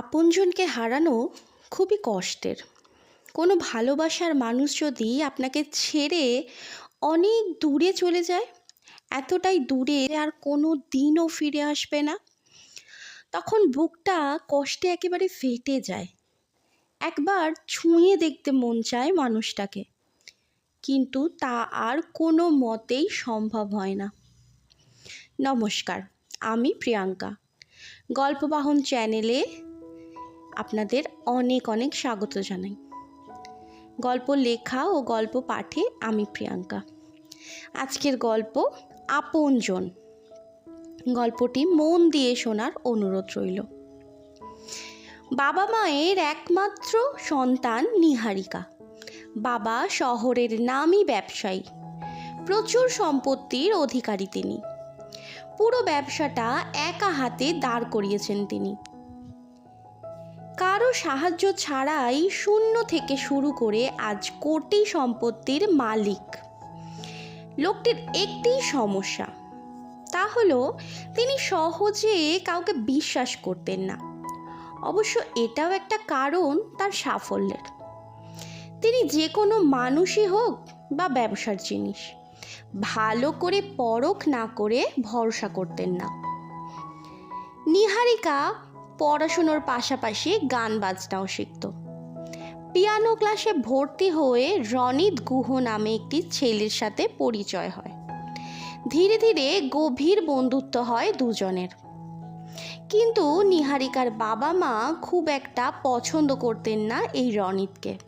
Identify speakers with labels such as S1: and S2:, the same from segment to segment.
S1: আপনজনকে হারানো খুবই কষ্টের। কোনো ভালোবাসার মানুষ যদি আপনাকে ছেড়ে অনেক দূরে চলে যায়, এতটাই দূরে আর কোনো দিনও ফিরে আসবে না, তখন বুকটা কষ্টে একেবারে ফেটে যায়। একবার ছুঁয়ে দেখতে মন চায় মানুষটাকে, কিন্তু তা আর কোনো মতেই সম্ভব হয় না। নমস্কার, আমি প্রিয়াঙ্কা। গল্পবাহন চ্যানেলে আপনাদের অনেক অনেক স্বাগত জানাই। গল্প লেখা ও গল্প পাঠে আমি প্রিয়াঙ্কা। আজকের গল্প আপনজন। গল্পটি মন দিয়ে শোনার অনুরোধ রইল। বাবা মায়ের একমাত্র সন্তান নিহারিকা। বাবা শহরের নামী ব্যবসায়ী। প্রচুর সম্পত্তির অধিকারী তিনি। পুরো ব্যবসাটা একা হাতে দাঁড় করিয়েছেন তিনি। কারও সাহায্য ছাড়াই শূন্য থেকে শুরু করে আজ কোটি সম্পত্তির মালিক। লোকটির একটি সমস্যা, তা হলো তিনি সহজে কাউকে বিশ্বাস করতেন না। অবশ্য এটাও একটা কারণ তার সাফল্যের। তিনি যে কোনো মানুষই হোক বা ব্যবসার জিনিস, ভালো করে পরখ না করে ভরসা করতেন না। নিহারিকা পড়াশুনোর পাশাপাশি গান বাজনাও শিখত। পিয়ানো ক্লাসে ভর্তি হয়ে রনিত গুহ নামে একটি ছেলের সাথে পরিচয় হয়। ধীরে ধীরে গভীর বন্ধুত্ব হয় দুজনের। কিন্তু নিহারিকার বাবা মা খুব একটা পছন্দ করতেন না এই রনিতকে।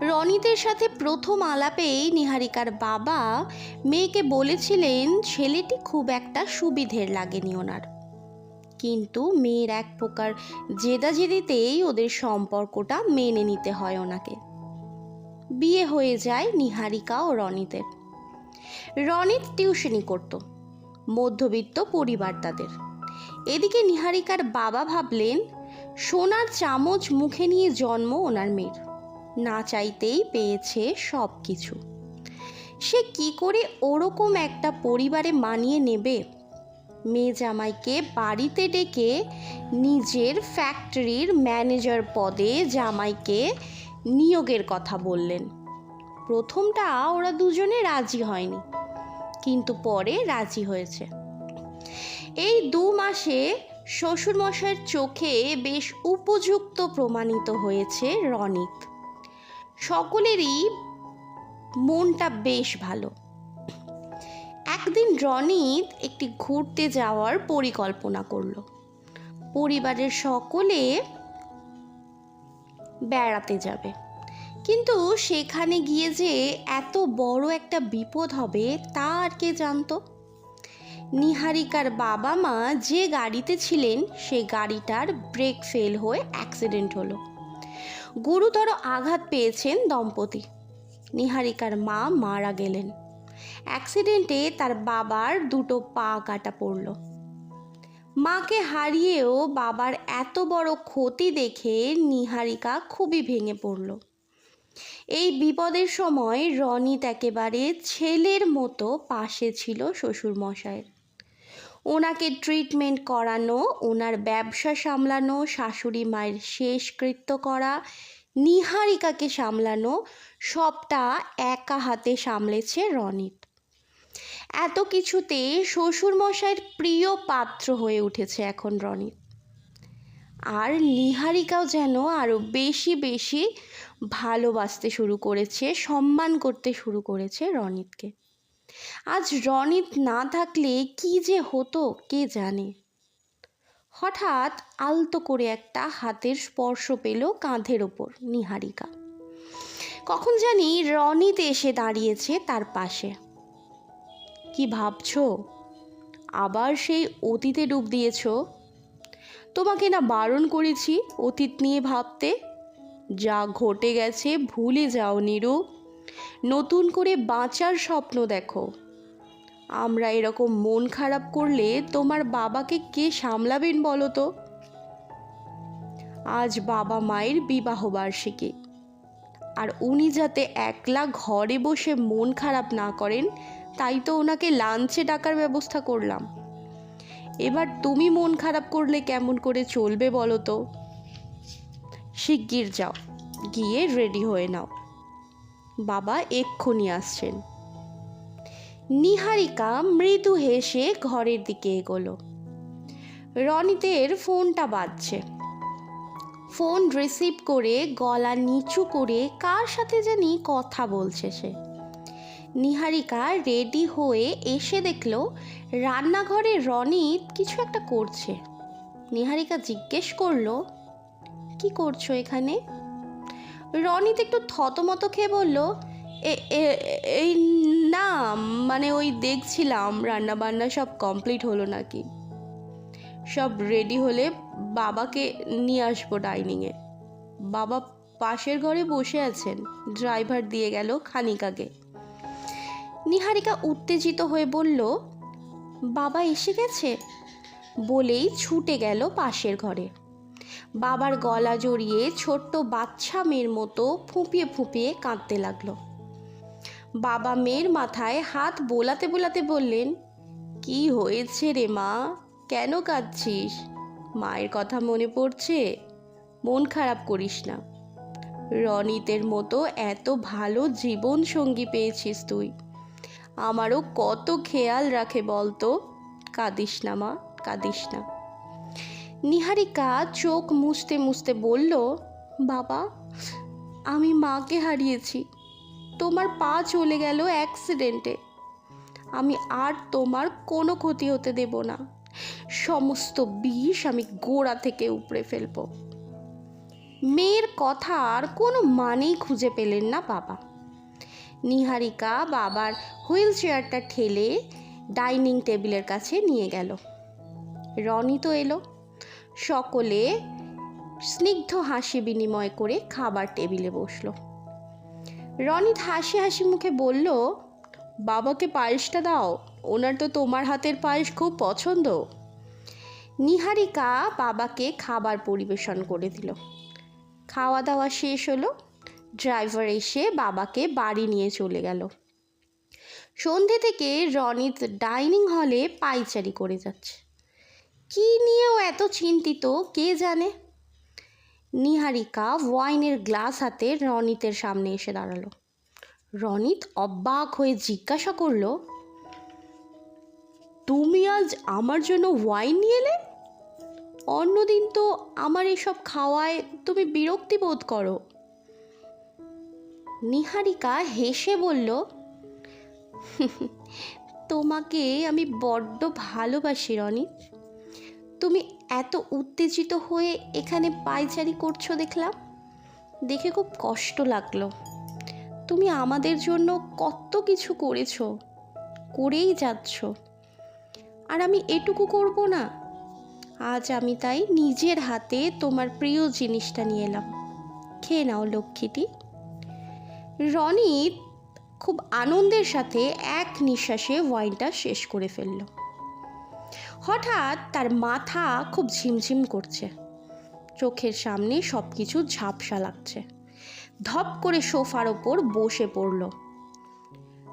S1: রনিতের সাথে প্রথম আলাপেই নিহারিকার বাবা মেয়েকে বলেছিলেন, ছেলেটি খুব একটা সুবিধের লাগেনি ওনার। কিন্তু মেয়ের এক প্রকার জেদাজেদিতেই ওদের সম্পর্কটা মেনে নিতে হয় ওনাকে। বিয়ে হয়ে যায় নিহারিকা ও রনিতের। রনিত টিউশনি করত, মধ্যবিত্ত পরিবার তাদের। এদিকে নিহারিকার বাবা ভাবলেন, সোনার চামচ মুখে নিয়ে জন্ম ওনার মেয়ের। না চাইতেই পেয়েছে সব কিছু সে কি করে ওরকম একটা পরিবারে মানিয়ে নেবে? মেয়ে জামাইকে বাড়িতে ডেকে নিজের ফ্যাক্টরির ম্যানেজার পদে জামাইকে নিয়োগের কথা বললেন। প্রথমটা ওরা দুজনে রাজি হয়নি, কিন্তু পরে রাজি হয়েছে। এই দু মাসে শ্বশুরমশাইয়ের চোখে বেশ উপযুক্ত প্রমাণিত হয়েছে রনিত সকলেরই মনটা বেশ ভালো। একদিন রনিত একটি ঘুরতে যাওয়ার পরিকল্পনা করল। পরিবারের সকলে বেড়াতে যাবে। কিন্তু সেখানে গিয়ে যে এত বড় একটা বিপদ হবে তা আর কে জানতো? নিহারিকার বাবা মা যে গাড়িতে ছিলেন, সে গাড়িটার ব্রেক ফেল হয়ে অ্যাক্সিডেন্ট হলো। গুরুতর আঘাত পেয়েছেন দম্পতি। নিহারিকার মা মারা গেলেন। অ্যাক্সিডেন্টে তার বাবার দুটো পা কাটা পড়ল। মাকে হারিয়েও বাবার এত বড় ক্ষতি দেখে নিহারিকা খুবই ভেঙে পড়ল। এই বিপদের সময় রনিত একেবারে ছেলের মতো পাশে ছিল শ্বশুরমশাইয়ের ওনাকে ট্রিটমেন্ট করানো, ওনার ব্যবসা সামলানো, শাশুড়ি মায়ের শেষকৃত্য করা নিহারিকাকে সামলানো সবটা একা হাতে সামলেছে রনিত। এত কিছুতে শ্বশুরমশাইয়ের প্রিয় পাত্র হয়ে উঠেছে এখন রনিত। আর নিহারিকাও যেন আরও বেশি বেশি ভালোবাসতে শুরু করেছে, সম্মান করতে শুরু করেছে রনিতকে। আজ রনিত না থাকলে কি যে হতো, কে জানে? হঠাৎ আলতো করে একটা হাতের স্পর্শ পেল কাঁধের ওপর, নিহারিকা। কখন জানি রনিত এসে দাঁড়িয়েছে তার পাশে। কি ভাবছ? আবার সেই অতীতে ডুব দিয়েছ? তোমাকে না বারণ করেছি অতীত নিয়ে ভাবতে। যা ঘটে গেছে ভুলে যাও নিরু। নতুন করে বাঁচার স্বপ্ন দেখো। আমরা এরকম মন খারাপ করলে তোমার বাবাকে কে সামলাবেন বলো তো? আজ বাবা মায়ের বিবাহ বার্ষিকী। আর উনি যাতে একলা ঘরে বসে মন খারাপ না করেন, তাই তো ওনাকে লাঞ্চে ডাকার ব্যবস্থা করলাম। এবার তুমি মন খারাপ করলে কেমন করে চলবে বলো তো? শিগগির যাও, গিয়ে রেডি হয়ে নাও। বাবা এক্ষুনি আসছেন। নিহারিকা মৃদু হেসে ঘরের দিকে এগোলো। রনিতের ফোনটা বাজছে। ফোন রিসিভ করে গলা নিচু করে কার সাথে জানি কথা বলছে সে। নিহারিকা রেডি হয়ে এসে দেখল রান্নাঘরে রনিত কিছু একটা করছে। নিহারিকা জিজ্ঞেস করল, কি করছ এখানে? রনিত একটু থতমত খেয়ে বলল, "এ- এ- এই না মানে ওই দেখছিলাম রান্না বান্না সব কমপ্লিট হলো নাকি। সব রেডি হলে বাবাকে নিয়ে আসব ডাইনিংয়ে বাবা পাশের ঘরে বসে আছেন ড্রাইভার দিয়ে গেল খানিক আগে নিহারিকা উত্তেজিত হয়ে বলল, বাবা এসে গেছে? বলেই ছুটে গেল পাশের ঘরে। বাবার গলা জড়িয়ে ছোট্ট বাচ্চা মেয়ের মতো ফুঁপিয়ে ফুঁপিয়ে কাঁদতে লাগল। বাবা মেয়ের মাথায় হাত বোলাতে বোলাতে বললেন, কি হয়েছে রে মা? কেন কাঁদছিস? মায়ের কথা মনে পড়ছে? মন খারাপ করিস না। রনিতের মতো এত ভালো জীবন সঙ্গী পেয়েছিস তুই। আমারও কত খেয়াল রাখে বলতো, কাঁদিস না মা, কাঁদিস না। নিহারিকা চোখ মুছতে মুছতে বলল, বাবা, আমি মাকে হারিয়েছি। তোমার পা চলে গেল অ্যাক্সিডেন্টে আমি আর তোমার কোনো ক্ষতি হতে দেব না। সমস্ত বিষ আমি গোড়া থেকে উপড়ে ফেলব। মেয়ের কথা আর কোনো মানেই খুঁজে পেলেন না বাবা। নিহারিকা বাবার হুইল চেয়ারটা ঠেলে ডাইনিং টেবিলের কাছে নিয়ে গেল। রনি তো এলো। সকলে স্নিগ্ধ হাসি বিনিময় করে খাবার টেবিলে বসল। রনিত হাসি হাসি মুখে বলল, বাবাকে পায়েসটা দাও, ওনার তো তোমার হাতের পায়েস খুব পছন্দ। নিহারিকা বাবাকে খাবার পরিবেশন করে দিল। খাওয়া দাওয়া শেষ হলো, ড্রাইভার এসে বাবাকে বাড়ি নিয়ে চলে গেল। সন্ধে থেকে রনিত ডাইনিং হলে পাইচারি করে যাচ্ছে। কি নিয়েও এত চিন্তিত, কে জানে? নিহারিকা ওয়াইনের গ্লাস হাতে রনিতের সামনে এসে দাঁড়াল। রনিত অবাক হয়ে জিজ্ঞাসা করল, তুমি আজ আমার জন্য ওয়াইন নিয়ে এলে? অন্যদিন তো আমার এসব খাওয়ায় তুমি বিরক্তি বোধ করো। নিহারিকা হেসে বলল, তোমাকে আমি বড্ড ভালোবাসি রনিত। তুমি এত উত্তেজিত হয়ে এখানে পায়চারি করছ দেখলাম? দেখে খুব কষ্ট লাগল। তুমি আমাদের জন্য কত কিছু করেছ, করেই যাচ্ছ। আর আমি এটুকু করব না। আজ আমি তাই নিজের হাতে তোমার প্রিয় জিনিসটা নিয়ে এলাম। খেয়ে নাও, লক্ষ্মীটি। রনিত খুব আনন্দের সাথে এক নিঃশ্বাসে ওয়াইনটা শেষ করে ফেলল। হঠাৎ তার মাথা খুব ঝিমঝিম করছে। চোখের সামনে সব কিছু ঝাপসা লাগছে। ধপ করে সোফার ওপর বসে পড়ল।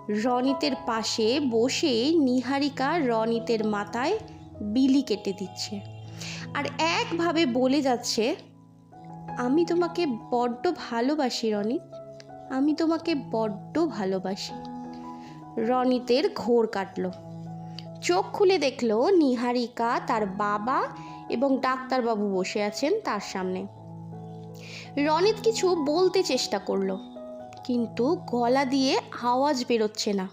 S1: রনিতের পাশে বসে নিহারিকা রনিতের মাথায় বিলি কেটে দিচ্ছে। আর একভাবে বলে যাচ্ছে, আমি তোমাকে বড্ড ভালোবাসি, রনিত। আমি তোমাকে বড্ড ভালোবাসি। রনিতের ঘোর কাটলো। চোখ খুলে দেখল নিহারিকা তার বাবা এবং ডাক্তারবাবু বসে আছেন তার সামনে। রনিত কিছু বলতে চেষ্টা করল, কিন্তু গলা দিয়ে আওয়াজ বেরোচ্ছে না।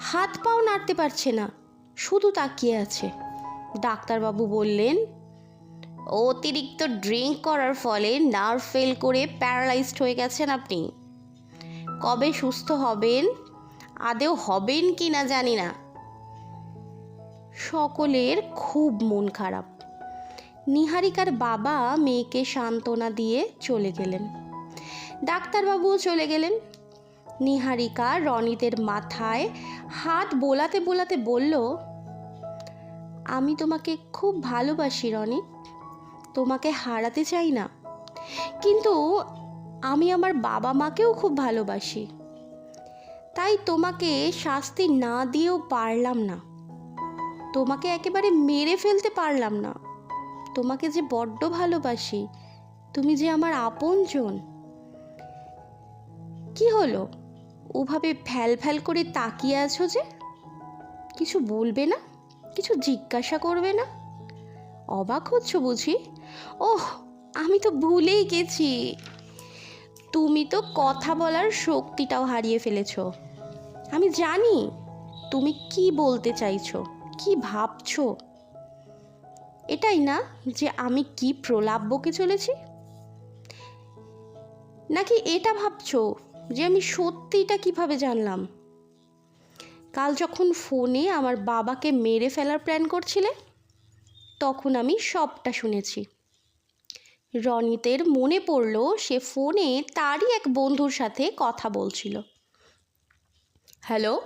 S1: হাত পাও নাড়তে পারছে না, শুধু তাকিয়ে আছে। ডাক্তারবাবু বললেন, অতিরিক্ত ড্রিঙ্ক করার ফলে নার্ভ ফেল করে প্যারালাইজড হয়ে গেছেন আপনি। কবে সুস্থ হবেন আদেও হবেন কি না জানি না। সকলের খুব মন খারাপ। নিহারিকার বাবা মেয়েকে সান্ত্বনা দিয়ে চলে গেলেন। ডাক্তারবাবুও চলে গেলেন। নিহারিকা রনিতের মাথায় হাত বোলাতে বোলাতে বলল, আমি তোমাকে খুব ভালোবাসি রনি, তোমাকে হারাতে চাই না। কিন্তু আমি আমার বাবা মাকেও খুব ভালোবাসি। তাই তোমাকে শাস্তি না দিয়েও পারলাম না। তোমাকে একেবারে মেরে ফেলতে পারলাম না। তোমাকে যে বড্ড ভালোবাসি, তুমি যে আমার আপনজন। কি হলো? ওভাবে ফ্যাল ফ্যাল করে তাকিয়ে আছো যে? কিছু বলবে না? কিছু জিজ্ঞাসা করবে না? অবাক হচ্ছ বুঝি? ওহ, আমি তো ভুলেই গেছি। তুমি তো কথা বলার শক্তিটাও হারিয়ে ফেলেছ। আমি জানি তুমি কি বলতে চাইছো। কি ভাবছ? এটাই না যে আমি কি প্রলাপ বকে চলেছি? নাকি এটা ভাবছ যে আমি সত্যিটা কীভাবে জানলাম? কাল যখন ফোনে আমার বাবাকে মেরে ফেলার প্ল্যান করছিলে, তখন আমি সবটা শুনেছি। রনিতের মনে পড়ল সে ফোনে তারই এক বন্ধুর সাথে কথা বলছিল। হ্যালো?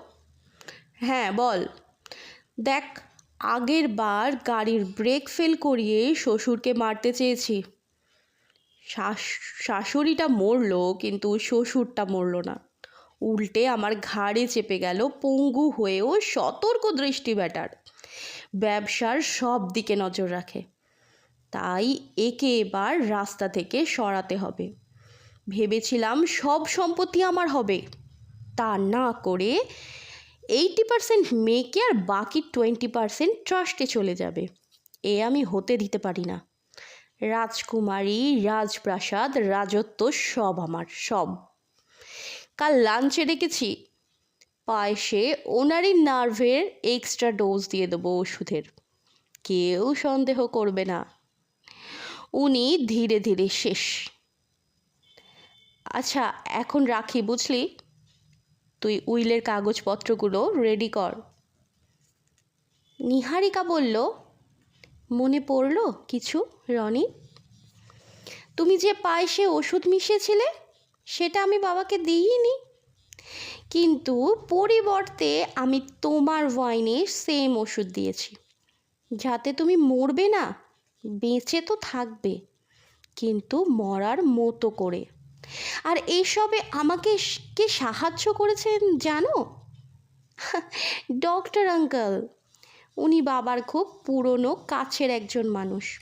S1: হ্যাঁ বল। দেখ, আগের বার গাড়ির ব্রেক ফেল করিয়ে শ্বশুরকে মারতে চেয়েছি। শাশ- শাশুড়িটা মরল, কিন্তু শ্বশুরটা মরল না। উল্টে আমার ঘাড়ে চেপে গেল পঙ্গু হয়েও সতর্ক দৃষ্টি ব্যাটার। ব্যবসার সব দিকে নজর রাখে। তাই একে এবার রাস্তা থেকে সরাতে হবে। ভেবেছিলাম সব সম্পত্তি আমার হবে। তা না করে এইটি পার্সেন্ট মেয়েকে আর বাকি টোয়েন্টি পার্সেন্ট ট্রাস্টে চলে যাবে। এ আমি হতে দিতে পারি না। রাজকুমারী, রাজপ্রাসাদ, রাজত্ব সব আমার, সব। কাল লাঞ্চে রেখেছি পায়েসে ওনারই নার্ভের এক্সট্রা ডোজ দিয়ে দেবো ওষুধের। কেউ সন্দেহ করবে না। উনি ধীরে ধীরে শেষ। আচ্ছা এখন রাখি, বুঝলি? তুই উইলের কাগজপত্রগুলো রেডি কর। নিহারিকা বলল, মনে পড়ল কিছু, রনি? তুমি যে পায়েসে ওষুধ মিশিয়েছিলে, সেটা আমি বাবাকে দিইনি। কিন্তু পরিবর্তে আমি তোমার ওয়াইনে সেম ওষুধ দিয়েছি। যাতে তুমি মরবে না, বেঁচে তো থাকবে, কিন্তু মরার মতো করে। আর এইসবে আমাকে কে সাহায্য করেছেন জানো? ডক্টর আঙ্কল উনি বাবার খুব পুরনো কাছের একজন মানুষ।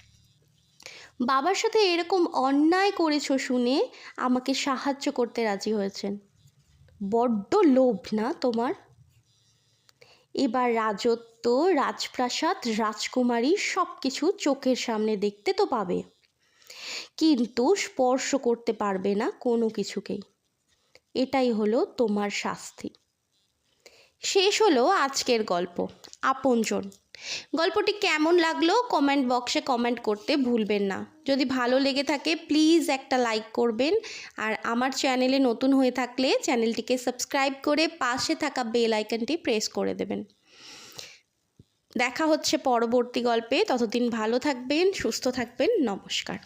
S1: বাবার সাথে এরকম অন্যায় করেছ শুনে আমাকে সাহায্য করতে রাজি হয়েছেন। বড্ড লোভ না তোমার? এবার রাজত্ব, রাজপ্রাসাদ, রাজকুমারী সব কিছু চোখের সামনে দেখতে তো পাবে। কিন্তু স্পর্শ করতে পারবে না কোনো কিছুকেই। এটাই হলো তোমার শাস্তি। শেষ হলো আজকের গল্প। আপনজন। গল্পটি কেমন লাগল কমেন্ট বক্সে কমেন্ট করতে ভুলবেন না। যদি ভালো লেগে থাকে প্লিজ একটা লাইক করবেন। আর আমার চ্যানেলে নতুন হয়ে থাকলে চ্যানেলটিকে সাবস্ক্রাইব করে পাশে থাকা বেল আইকনটি প্রেস করে দেবেন। দেখা হচ্ছে পরবর্তী গল্পে। ততদিন ভালো থাকবেন সুস্থ থাকবেন। নমস্কার।